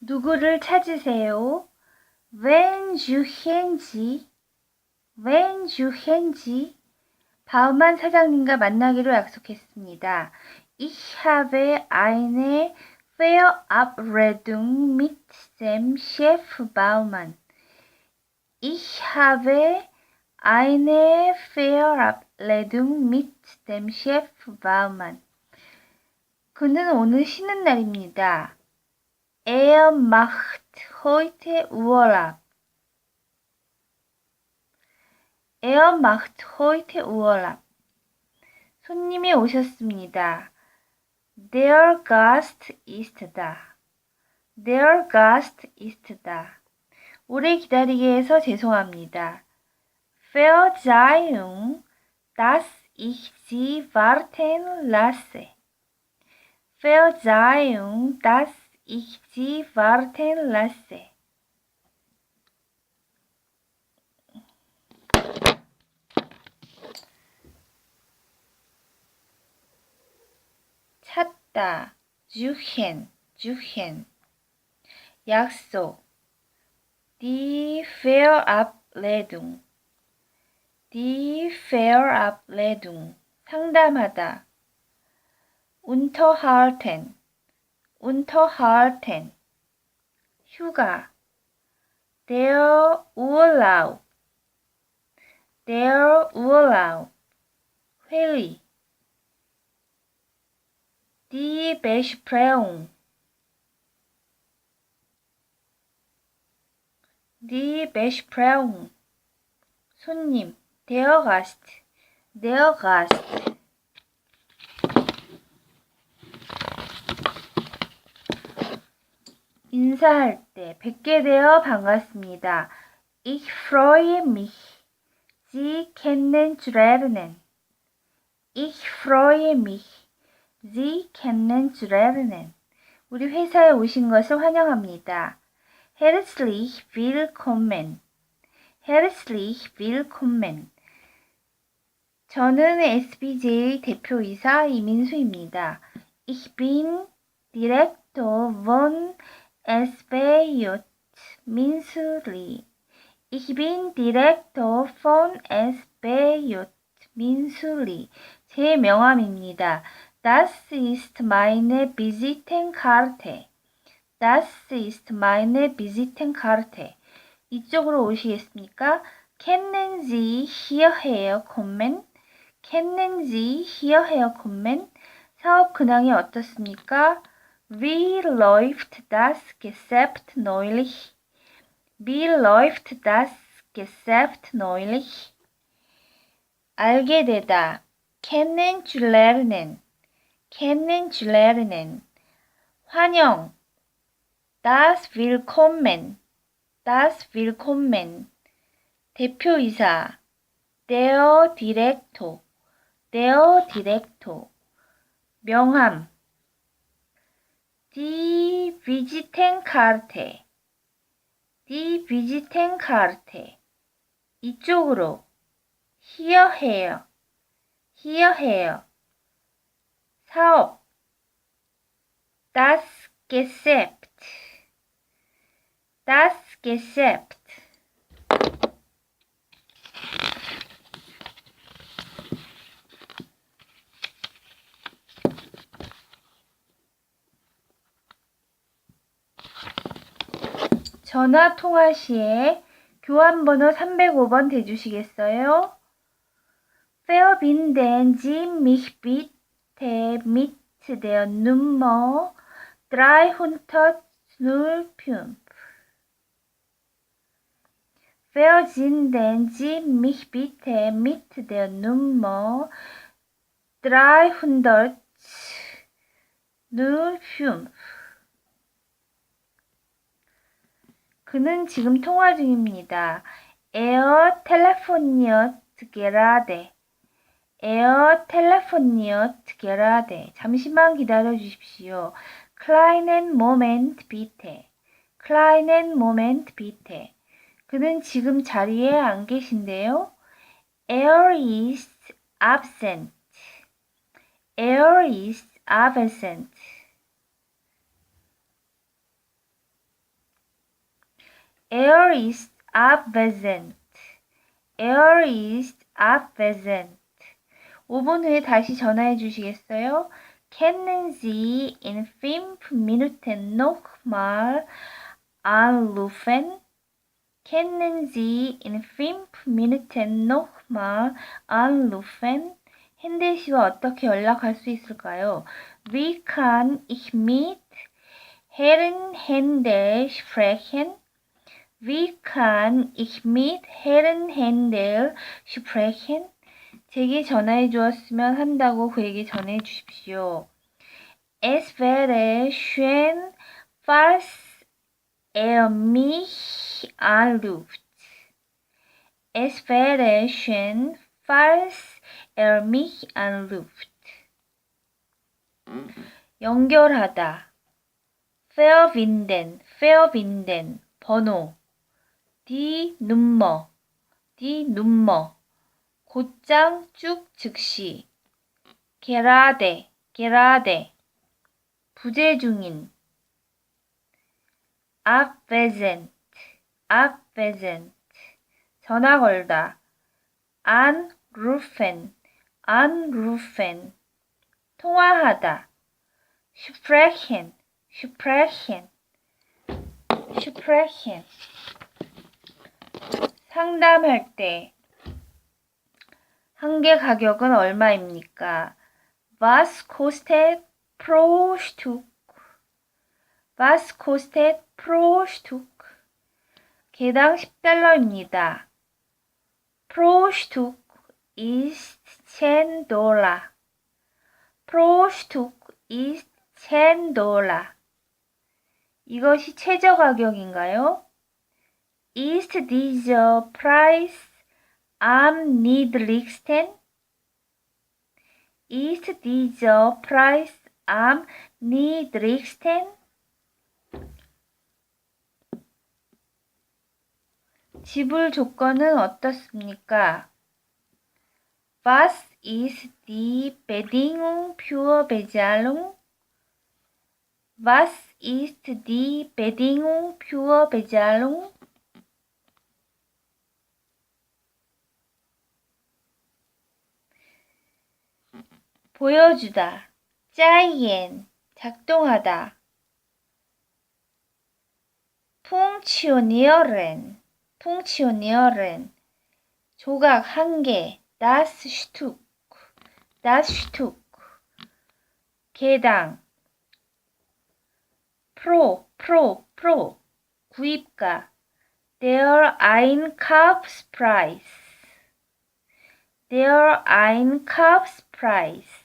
누구를 찾으세요? Sie? Wen suchen Sie? 바우만 사장님과 만나기로 약속했습니다. Ich habe eine Verabredung mit dem Chef Baumann. Ich habe eine Verabredung mit dem Chef Baumann. 그는 오늘 쉬는 날입니다. Er macht heute Urlaub. Er macht heute Urlaub. 손님이 오셨습니다. Der Gast ist da. Der Gast ist da. 오래 기다리게 해서 죄송합니다. Verzeihung, dass ich Sie warten lasse. Verzeihung, dass ich Sie warten lasse. 찾다, suchen, suchen. 약속, die Verabredung, die Verabredung. 상담하다, unterhalten, unterhalten. 휴가, der Urlaub, der Urlaub. 회의, die Besprechung, die Besprechung. 손님, der Gast, der Gast. 인사할 때 뵙게 되어 반갑습니다. Ich freue mich, Sie kennenzulernen. Ich freue mich, Sie kennenzulernen. 우리 회사에 오신 것을 환영합니다. Herzlich willkommen. Herzlich willkommen. 저는 SBJ 대표이사 이민수입니다. Ich bin Direktor von SBJ Minzuli. Ich bin Direktor von SBJ Minzuli. 제 명함입니다. Das ist meine Visitenkarte. Das ist meine Visitenkarte. 이쪽으로 오시겠습니까? Kennen Sie hierher kommen? Kennen Sie hierher kommen? 사업 근황이 어떻습니까? Wie läuft das Geschäft neulich? Wie läuft das Geschäft neulich? 알게 되다. kennenzulernen. kennenzulernen. 환영. Das Willkommen. Das Willkommen. 대표이사. Der Direktor. Der Direktor. 명함. Die Visitenkarte. Die Visitenkarte. 이쪽으로. hierher. hierher. 사업. Das Geschäft. Das Geschäft. 전화 통화 시에 교환번호 305번 대주시겠어요? Verbinden Sie mich bitte mit der Nummer 305. Verbinden Sie mich bitte mit der Nummer 305. 그는 지금 통화 중입니다. Er telefoniert gerade. Er telefoniert gerade. 잠시만 기다려 주십시오. Kleinen Moment bitte. Kleinen Moment bitte. 그는 지금 자리에 안 계신데요. Er ist absent. Er absent. Er ist abwesend. Er ist abwesend. 5분 후에 다시 전화해 주시겠어요? Kennen Sie in fünf Minuten nochmal anrufen? Kennen Sie in fünf Minuten nochmal anrufen? 핸델 씨와 어떻게 연락할 수 있을까요? Wie kann ich mit Herrn Händel sprechen? Wie kann ich mit Herrn Händel sprechen? 제게 전화해 주었으면 한다고 그에게 전해 주십시오. Es wäre schön, falls er mich anruft. Es wäre schön, falls er mich anruft. 연결하다. verbinden, verbinden, 번호. Die Nummer, die Nummer. 곧장 쭉 즉시. gerade, gerade. 부재 중인. abwesend, abwesend. 전화 걸다. anrufen, anrufen. 통화하다. sprechen, sprechen, sprechen. 상담할 때. 한 개 가격은 얼마입니까? Was kostet pro Stück? Was kostet pro Stück? 개당 10달러입니다. Pro Stück ist 10 Dollar. Pro Stück ist 10 Dollar. 이것이 최저 가격인가요? Ist dieser Preis am niedrigsten? Ist dieser Preis am niedrigsten? 지불 조건은 어떻습니까? Was ist die Bedingung für Bezahlung? Was ist die Bedingung für Bezahlung? 보여주다, 짜이엔, 작동하다. funktionieren, funktionieren. 조각 한 개, das Stück, das Stück. 개당, pro, pro, pro. 구입가, der Einkaufspreis, der Einkaufspreis.